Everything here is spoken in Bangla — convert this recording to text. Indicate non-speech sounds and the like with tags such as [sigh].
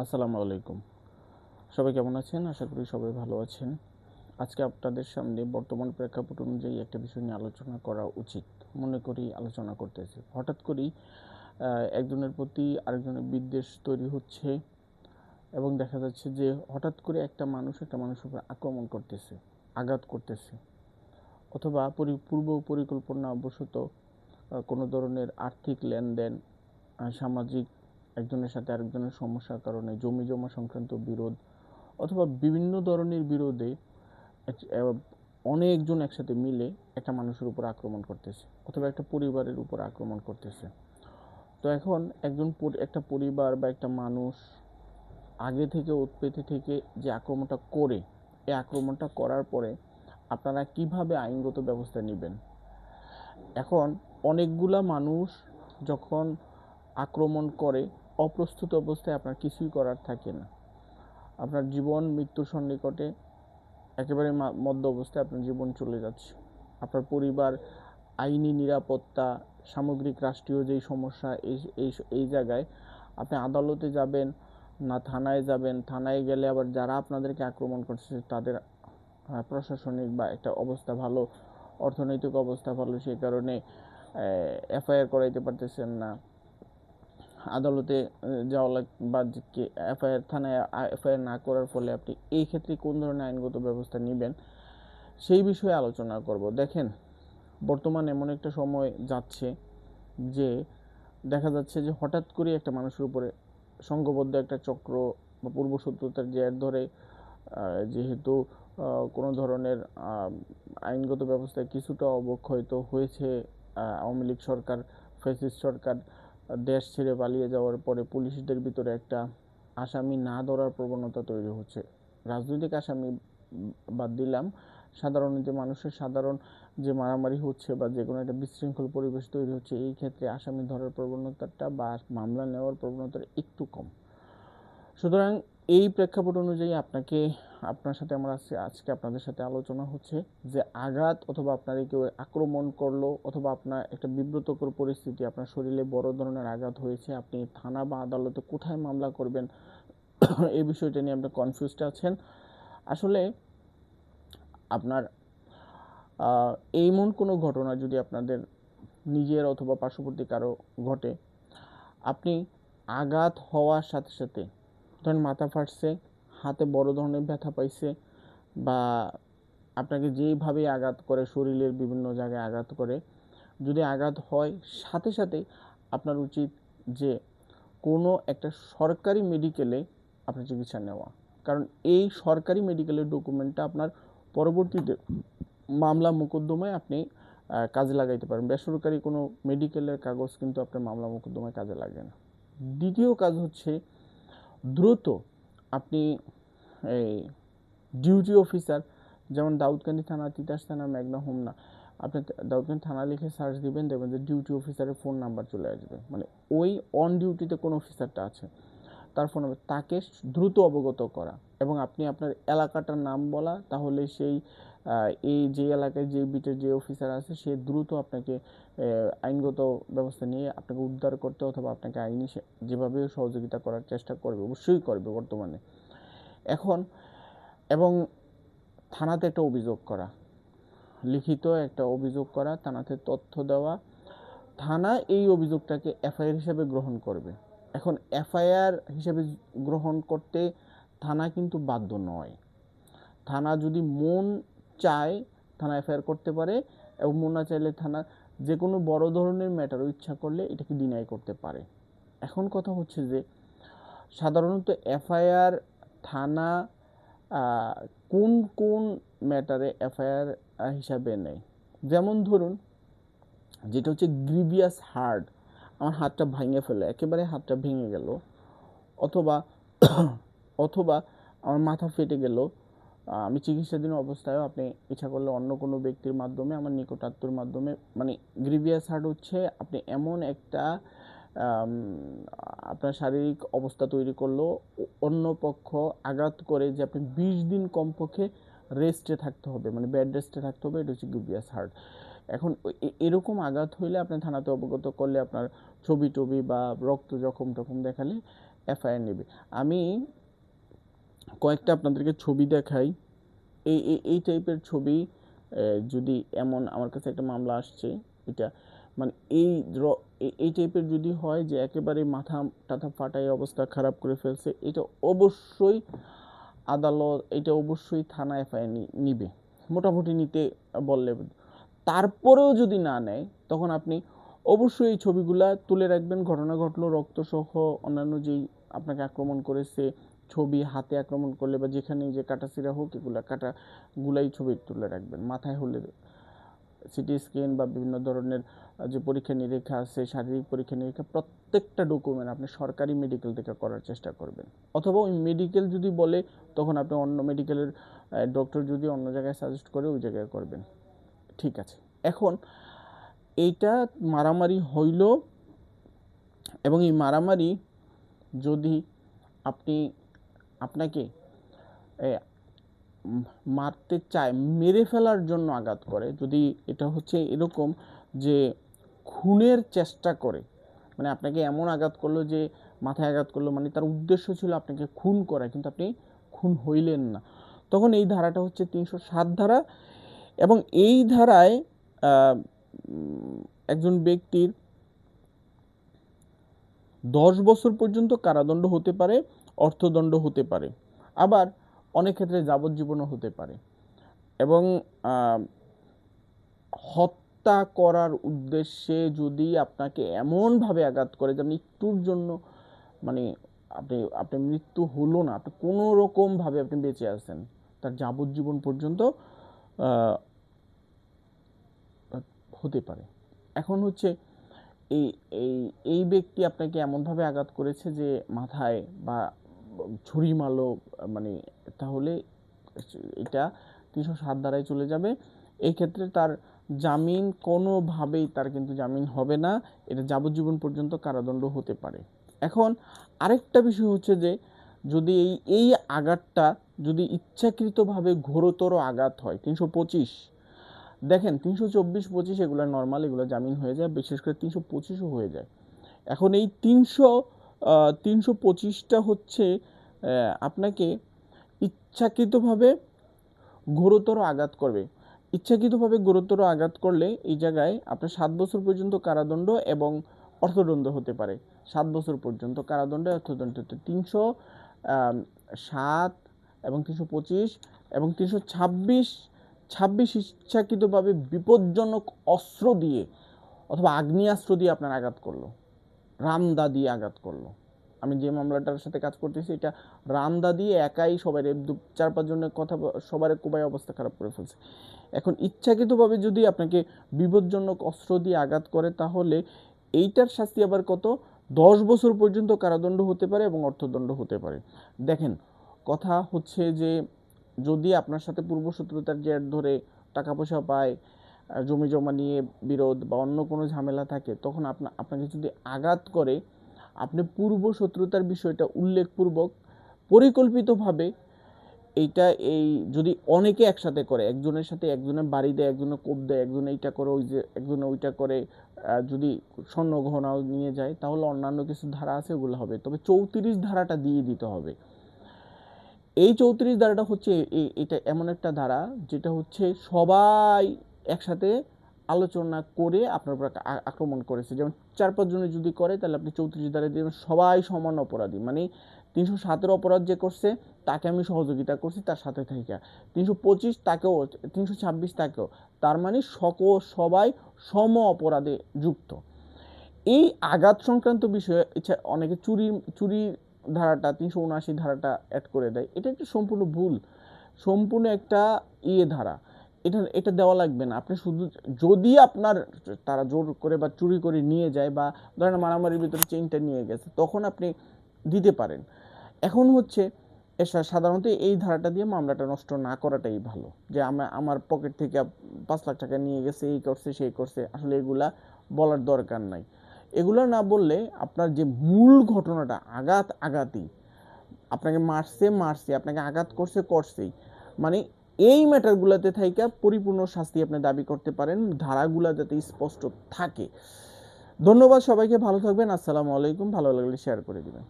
আসসালামু আলাইকুম। সবাই কেমন আছেন? আশা করি সবাই ভালো আছেন। আজকে আপনাদের সামনে বর্তমান প্রেক্ষাপট অনুযায়ী একটা বিষয় নিয়ে আলোচনা করা উচিত। মনে করি আলোচনা করতেছি। হঠাৎ করেই একজনের প্রতি আরেকজনের বিদ্বেষ তৈরি হচ্ছে এবং দেখা যাচ্ছে যে হঠাৎ করে একটা মানুষ একটা মানুষের উপর আক্রমণ করতেছে, আঘাত করতেছে অথবা পরি- পূর্ব পরিকল্পনা অবশত কোনো ধরনের আর্থিক লেনদেন সামাজিক একজনের সাথে আরেকজনের সমস্যার কারণে জমি জমা সংক্রান্ত বিরোধ অথবা বিভিন্ন ধরনের বিরোধে অনেকজন একসাথে মিলে একটা মানুষের উপর আক্রমণ করতেছে অথবা একটা পরিবারের উপর আক্রমণ করতেছে। তো এখন একজন একটা পরিবার বা একটা মানুষ আগে থেকে উৎপত্তি থেকে যে আক্রমণটা করে, এই আক্রমণটা করার পরে আপনারা কীভাবে আইনগত ব্যবস্থা নেবেন? এখন অনেকগুলা মানুষ যখন আক্রমণ করে অপ্রস্তুত অবস্থায় আপনার কিছুই করার থাকে না। আপনার জীবন, মৃত্যুর সন্নিকটে একেবারে মধ্য অবস্থায় আপনার জীবন চলে যাচ্ছে। আপনার পরিবার, আইনি নিরাপত্তা, সামগ্রিক রাষ্ট্রীয় যেই সমস্যা, এই এই এই জায়গায় আপনি আদালতে যাবেন না থানায় যাবেন, থানায় গেলে আবার যারা আপনাদেরকে আক্রমণ করছে তাদের প্রশাসনিক বা একটা অবস্থা ভালো, অর্থনৈতিক অবস্থা ভালো, সেই কারণে এফআইআর করাইতে পারতেছেন না। আদালতে যাওয়া লাগ বা এফআইআর, থানায় এফআইআর না করার ফলে আপনি এই ক্ষেত্রে কোন ধরনের আইনগত ব্যবস্থা নেবেন সেই বিষয়ে আলোচনা করব। দেখেন, বর্তমানে এমন একটা সময় যাচ্ছে যে দেখা যাচ্ছে যে হঠাৎ করে একটা মানুষের উপরে সংঘবদ্ধ একটা চক্র বা পূর্বশত্রুতার জের ধরে যেহেতু কোনো ধরনের আইনগত ব্যবস্থায় কিছুটা অবক্ষয়িত হয়েছে আওয়ামী লীগ সরকার, ফ্যাসিস্ট সরকার দেশ ছেড়ে পালিয়ে যাওয়ার পরে পুলিশদের ভিতরে একটা আসামি না ধরার প্রবণতা তৈরি হচ্ছে। রাজনৈতিক আসামি বাদ দিলাম। সাধারণ যে মানুষের সাধারণ যে মারামারি হচ্ছে বা যে কোনো একটা বিশৃঙ্খল পরিবেশ তৈরি হচ্ছে, এই ক্ষেত্রে আসামি ধরার প্রবণতাটা বা মামলা নেওয়ার প্রবণতাটা একটু কম। সুতরাং এই প্রেক্ষাপট অনুযায়ী আপনাকে, আপনার সাথে আমার আজকে আজকে আপনাদের সাথে আলোচনা হচ্ছে যে আঘাত অথবা আপনারে কেউ আক্রমণ করল অথবা আপনার একটা বিব্রতকর পরিস্থিতি, আপনার শরীরে বড় ধরনের আঘাত হয়েছে, আপনি থানা বা আদালতে কোথায় মামলা করবেন, [coughs] এই বিষয়টা নিয়ে আপনি কনফিউজড আছেন। আসলে আপনার এমন কোনো ঘটনা যদি আপনাদের নিজের অথবা পার্শ্ববর্তী কারও ঘটে, আপনি আঘাত হওয়ার সাথে সাথে ধরেন মাথা ফাটছে, হাতে বড় ধরনের ব্যথা পাইছে বা আপনাকে যেইভাবে আঘাত করে শরীরের বিভিন্ন জায়গায় আঘাত করে, যদি আঘাত হয় সাথে সাথে আপনার উচিত যে কোনো একটা সরকারি মেডিকেলে আপনার চিকিৎসা নেওয়া। কারণ এই সরকারি মেডিকেলের ডকুমেন্টটা আপনার পরবর্তীতে মামলা মোকদ্দমায় আপনি কাজে লাগাইতে পারেন। বেসরকারি কোনো মেডিকেলের কাগজ কিন্তু আপনার মামলা মোকদ্দমায় কাজে লাগে না। দ্বিতীয় কাজ হচ্ছে দ্রুত আপনি এই ডিউটি অফিসার যেমন দাউদকান্দি থানা, তিতাস থানা, মেঘনা, হোমনা, আপনি দাউদকান্দি থানা লিখে সার্চ দিবেন, দেখবেন যে ডিউটি অফিসারের ফোন নাম্বার চলে আসবে। মানে ওই অন ডিউটিতে কোন অফিসারটা আছে। তার ফোন নাম্বার তাকে দ্রুত অবগত করা। এবং আপনি আপনার এলাকাটার নাম বলা, তাহলে সেই এই যে এলাকায় যে বিটের যে অফিসার আছে, সে দ্রুত আপনাকে আইনগত ব্যবস্থা নিয়ে আপনাকে উদ্ধার করতে অথবা আপনাকে আইনি যেভাবে সহযোগিতা করার চেষ্টা করবে, অবশ্যই করবে বর্তমানে। এখন, এবং থানাতে একটা অভিযোগ করা, লিখিত একটা অভিযোগ করা, থানাতে তথ্য দেওয়া, থানা এই অভিযোগটাকে এফআইআর হিসাবে গ্রহণ করবে। এখন এফআইআর হিসাবে গ্রহণ করতে থানা কিন্তু বাধ্য নয়। থানা যদি মন চায় থানা এফআইআর করতে পারে এবং মন চাইলে থানা যে কোনো বড় ধরনের ম্যাটারও ইচ্ছা করলে এটাকে ডিনাই করতে পারে। এখন কথা হচ্ছে যে, সাধারণত এফআইআর থানা কোন কোন ম্যাটারে এফআইআর হিসাবে নেয়? যেমন ধরুন, যেটা হচ্ছে গ্রিভিয়াস হার্ট আমার হাতটা ভেঙে ফেলে, একেবারে হাতটা ভেঙে গেল, অথবা অথবা আমার মাথা ফেটে গেল আমি চিকিৎসাধীন অবস্থায়ও আপনি ইচ্ছা করলে অন্য কোনো ব্যক্তির মাধ্যমে, আমার নিকটাত্মর মাধ্যমে মানে গ্রিভিয়াস হার্ট হচ্ছে, আপনি এমন একটা আপনার শারীরিক অবস্থা তৈরি করল অন্য পক্ষ আঘাত করে যে আপনি বিশ দিন কমপক্ষে রেস্টে থাকতে হবে মানে বেড রেস্টে থাকতে হবে, এটা হচ্ছে গ্রিভিয়াস হার্ট এখন এরকম আঘাত হইলে আপনি থানাতে অবগত করলে আপনার ছবি টবি বা রক্ত জখম টখম দেখালে এফআইআর নেবে। আমি কয়েকটা আপনাদেরকে ছবি দেখাই। এই এই টাইপের ছবি যদি এমন আমার কাছে একটা মামলা আসছে, এটা মানে এই- এই টাইপের যদি হয় যে একেবারে মাথা টাথা ফাটাই অবস্থা খারাপ করে ফেলছে, এটা অবশ্যই আদালত, এটা অবশ্যই থানা এফআইআর নিবে। মোটামুটি নিতে বললে। তারপরেও যদি না নেয়, তখন আপনি অবশ্যই এই ছবিগুলা তুলে রাখবেন। ঘটনা ঘটলো, রক্তসহ অন্যান্য যেই আপনাকে আক্রমণ করেছে ছবি হাতে আক্রমণ করলে বা যেখানে যে কাটাছিরা হোক, এগুলা কাটাগুলাই ছবি তুলে রাখবেন। মাথায় হলে সিটি স্ক্যান বা বিভিন্ন ধরনের যে পরীক্ষা নিরীক্ষা আছে, শারীরিক পরীক্ষা নিরীক্ষা, প্রত্যেকটা ডকুমেন্ট আপনি সরকারি মেডিকেল থেকে করার চেষ্টা করবেন। অথবা ওই মেডিকেল যদি বলে, তখন আপনি অন্য মেডিকেলের ডক্টর যদি অন্য জায়গায় সাজেস্ট করে, ওই জায়গায় করবেন। ঠিক আছে। এখন এইটা মারামারি হইল এবং এই মারামারি যদি আপনি আপনাকে মারতে চায়, মেরে ফেলার জন্য আঘাত করে। যদি এটা হচ্ছে এরকম যে খুনের চেষ্টা করে মানে আপনাকে এমন আঘাত করল যে মাথায় আঘাত করল মানে তার উদ্দেশ্য ছিল আপনাকে খুন করা, কিন্তু আপনি খুন হইলেন না। তখন এই ধারাটা হচ্ছে তিনশো সাত ধারা এবং এই ধারায় একজন ব্যক্তির দশ বছর পর্যন্ত কারাদণ্ড হতে পারে। অর্থদণ্ড হতে পারে। আবার অনেক ক্ষেত্রে যাবজ্জীবনও হতে পারে। এবং হত্যা করার উদ্দেশ্যে যদি আপনাকে এমনভাবে আঘাত করে যে আপনি একটুর জন্য মানে আপনি আপনি মৃত্যু হলো না, আপনি কোনো রকমভাবে আপনি বেঁচে আছেন, তার যাবজ্জীবন পর্যন্ত হতে পারে। এখন হচ্ছে এই এই এই ব্যক্তি আপনাকে এমনভাবে আঘাত করেছে যে মাথায় বা ছুরি মারলো মানে তাহলে এটা তিনশো সাত ধারায় চলে যাবে। এই ক্ষেত্রে তার জামিন কোনোভাবেই তার কিন্তু জামিন হবে না। এটা যাবজ্জীবন পর্যন্ত কারাদণ্ড হতে পারে। এখন আরেকটা বিষয় হচ্ছে যে, যদি এই এই আঘাতটা যদি ইচ্ছাকৃতভাবে ঘোরতর আঘাত হয়, তিনশো পঁচিশ, দেখেন তিনশো চব্বিশ পঁচিশ এগুলো নর্মাল এগুলো জামিন হয়ে যায়, বিশেষ করে তিনশো পঁচিশও হয়ে যায়। এখন এই তিনশো তিনশো পঁচিশটা হচ্ছে আপনাকে ইচ্ছাকৃতভাবে ঘোরতর আঘাত করবে। ইচ্ছাকৃতভাবে গুরুতর আঘাত করলে এই জায়গায় আপনার সাত বছর পর্যন্ত কারাদণ্ড এবং অর্থদণ্ড হতে পারে। সাত বছর পর্যন্ত কারাদণ্ড, অর্থদণ্ড। হতে তিনশো সাত এবং তিনশো পঁচিশ এবং তিনশো ছাব্বিশ ছাব্বিশ ইচ্ছাকৃতভাবে বিপজ্জনক অস্ত্র দিয়ে অথবা আগ্নেয়াস্ত্র দিয়ে আপনার আঘাত করল। রামদা দিয়ে আঘাত করল। আমি যে মামলাটার সাথে কাজ করতেছি, এটা রামদা দিয়ে একাই সবার চার পাঁচজনের কথা সবার কোবাই অবস্থা খারাপ করে ফেলছে। এখন ইচ্ছাকৃতভাবে যদি আপনাকে বিপজ্জনক অস্ত্র দিয়ে আঘাত করে, তাহলে এইটার শাস্তি আবার কত? দশ বছর পর্যন্ত কারাদণ্ড হতে পারে এবং অর্থদণ্ড হতে পারে। দেখেন, কথা হচ্ছে যে যদি আপনার সাথে পূর্বশত্রুতার জের ধরে টাকা পয়সা পায় জমি জমা নিয়ে বিরোধ বা অন্য কোনো ঝামেলা থাকে, তখন আপনা, আপনাকে যদি আঘাত করে, আপনি পূর্ব শত্রুতার বিষয়টা উল্লেখপূর্বক, পরিকল্পিতভাবে এইটা এই যদি অনেকে একসাথে করে, একজনের সাথে একজনের বাড়ি দেয়, একজনের কোপ দেয়, একজনে এইটা করে, ওই যে একজনে ওইটা করে যদি স্বর্ণ গহনাও নিয়ে যায়, তাহলে অন্যান্য কিছু ধারা আছে, ওগুলো হবে। তবে চৌত্রিশ ধারাটা দিয়ে দিতে হবে। এই চৌত্রিশ ধারাটা হচ্ছে এটা এমন একটা ধারা, যেটা হচ্ছে সবাই একসাথে আলোচনা করে আপনার উপর আক্রমণ করেছে। যেমন চার পাঁচজনে যদি করে, তাহলে আপনি চৌত্রিশ ধারায় দেবেন। সবাই সমান অপরাধী। মানে তিনশো সাতের অপরাধ যে করছে, তাকে আমি সহযোগিতা করছি তার সাথে থেকে তিনশো পঁচিশ তাকেও, তিনশো ছাব্বিশ তাকেও। তার মানে সক, সবাই সম অপরাধে যুক্ত। এই আঘাত সংক্রান্ত বিষয়ে ইচ্ছা, অনেকে চুরি চুরি ধারাটা, তিনশো উনআশি ধারাটা অ্যাড করে দেয়। এটা একটা সম্পূর্ণ ভুল। সম্পূর্ণ একটা ইয়ে ধারা। এটা এটা দেওয়া লাগবে না। আপনি শুধু যদি আপনার তারা জোর করে বা চুরি করে নিয়ে যায় বা ধরেন মারামারির ভিতরে চেইনটা নিয়ে গেছে, তখন আপনি দিতে পারেন। এখন হচ্ছে সাধারণত এই ধারাটা দিয়ে মামলাটা নষ্ট না করাটাই ভালো। যে আমরা আমার পকেট থেকে পাঁচ লাখ টাকা নিয়ে গেছে, এই করছে, সেই করছে, আসলে এগুলা বলার দরকার নাই। এগুলো না বললে আপনার যে মূল ঘটনাটা, আঘাত আঘাতই, আপনাকে মারছে মারছে, আপনাকে আঘাত করছে, করছেই মানে এই ম্যাটারগুলোতে থাইকা পরিপূর্ণ শাস্তি আপনি দাবি করতে পারেন ধারাগুলা যাতে স্পষ্ট থাকে। ধন্যবাদ সবাইকে, ভালো থাকবেন, আসসালামু আলাইকুম, ভালো লাগলে শেয়ার করে দিবেন।